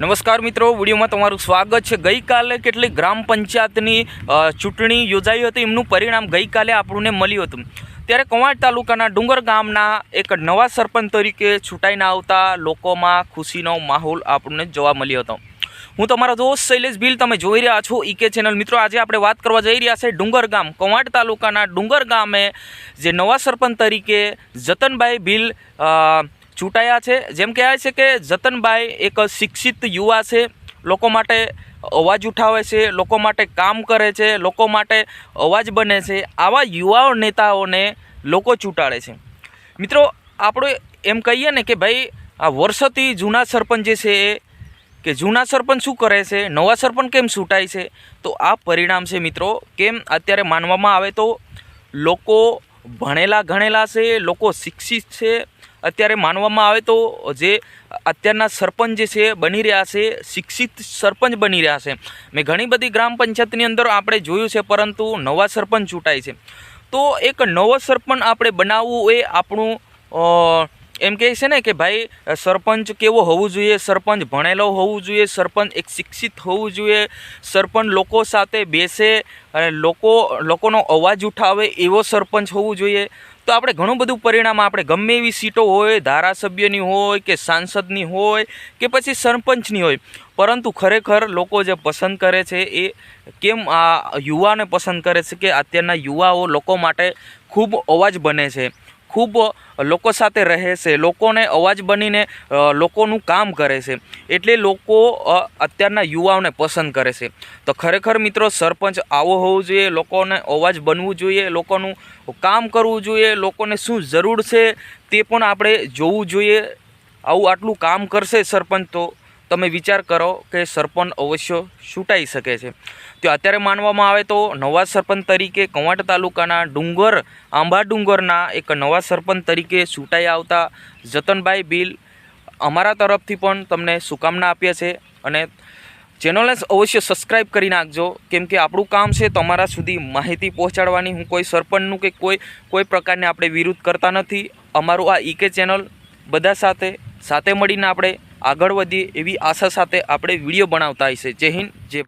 નમસ્કાર મિત્રો, વિડીયોમાં તમારું સ્વાગત છે. ગઈકાલે કેટલીક ગ્રામ પંચાયતની ચૂંટણી યોજાઈ હતી. એમનું પરિણામ ગઈકાલે આપણને મળ્યું હતું. ત્યારે કવાંટ તાલુકાના ડુંગર ગામના એક નવા સરપંચ તરીકે ચૂંટાઈને આવતા લોકોમાં ખુશીનો માહોલ આપણને જોવા મળ્યો હતો. હું તમારો દોસ્ત શૈલેષ ભીલ, તમે જોઈ રહ્યા છો ઈકે ચેનલ. મિત્રો, આજે આપણે વાત કરવા જઈ રહ્યા છે ડુંગર ગામ. કવાંટ તાલુકાના ડુંગર ગામે જે નવા સરપંચ તરીકે જતનભાઈ ભીલ ચૂંટાયા છે. જેમ કહેવાય છે કે જતનભાઈ એક શિક્ષિત યુવા છે. લોકો માટે અવાજ ઉઠાવે છે, લોકો માટે કામ કરે છે, લોકો માટે અવાજ બને છે. આવા યુવા નેતાઓને લોકો ચૂંટાડે છે. મિત્રો, આપણે એમ કહીએ ને કે ભાઈ, આ વર્ષોથી જૂના સરપંચ જે છે એ, કે જૂના સરપંચ શું કરે છે, નવા સરપંચ કેમ ચૂંટાય છે? તો આ પરિણામ છે મિત્રો, કેમ અત્યારે માનવામાં આવે તો લોકો ભણેલા ગણેલા છે, લોકો શિક્ષિત છે અત્યારે માનવામાં આવે તો જે અત્યારના સરપંચ જે છે, બની રહ્યા છે, શિક્ષિત સરપંચ બની રહ્યા છે. મેં ઘણી બધી ગ્રામ પંચાયતની અંદર આપણે જોયું છે, પરંતુ નવા સરપંચ ચૂંટાય છે. તો એક નવો સરપંચ આપણે બનાવવું એ આપણું એમ કહે છે ને કે ભાઈ સરપંચ કેવો હોવું જોઈએ? સરપંચ ભણેલો હોવું જોઈએ, સરપંચ એક શિક્ષિત હોવું જોઈએ, સરપંચ લોકો સાથે બેસે અને લોકો, લોકોનો અવાજ ઉઠાવે એવો સરપંચ હોવું જોઈએ. તો આપણે ઘણું બધું પરિણામ આપણે ગમે એવી સીટો હોય, ધારાસભ્યની હોય કે સાંસદની હોય કે પછી સરપંચની હોય. પરંતુ ખરેખર લોકો જે પસંદ કરે છે એ કેમ આ યુવાને પસંદ કરે છે કે અત્યારના યુવાઓ લોકો માટે ખૂબ અવાજ બને છે? ખૂબ લોકો સાથે રહે છે, લોકોને અવાજ બનીને લોકોનું કામ કરે છે. એટલે લોકો અત્યારના યુવાઓને પસંદ કરે છે. તો ખરેખર મિત્રો, સરપંચ આવો હોવો જોઈએ, લોકોને અવાજ બનવું જોઈએ, લોકોનું કામ કરવું જોઈએ, લોકોને શું જરૂર છે તે પણ આપણે જોવું જોઈએ. આવું આટલું કામ કરશે સરપંચ તો તમે વિચાર કરો કે સરપંચ અવશ્ય ચૂંટાઈ શકે છે. તો અત્યારે માનવામાં આવે તો નવા સરપંચ તરીકે કવાંટ તાલુકાના ડુંગર, આંબા ડુંગરના એક નવા સરપંચ તરીકે ચૂંટાઈ આવતા જતનભાઈ બિલ અમારા તરફથી પણ તમને શુભકામના આપીએ છે અને ચેનલને અવશ્ય સબસ્ક્રાઇબ કરી નાખજો. કેમ કે આપણું કામ છે તમારા સુધી માહિતી પહોંચાડવાની. હું કોઈ સરપંચનું કે કોઈ કોઈ પ્રકારને આપણે વિરુદ્ધ કરતા નથી. અમારું આ ઈકે ચેનલ બધા સાથે સાથે મળીને આપણે આગળ વધીએ એવી આશા સાથે આપણે વીડિયો બનાવતા હશે જય હિન્દ, જય.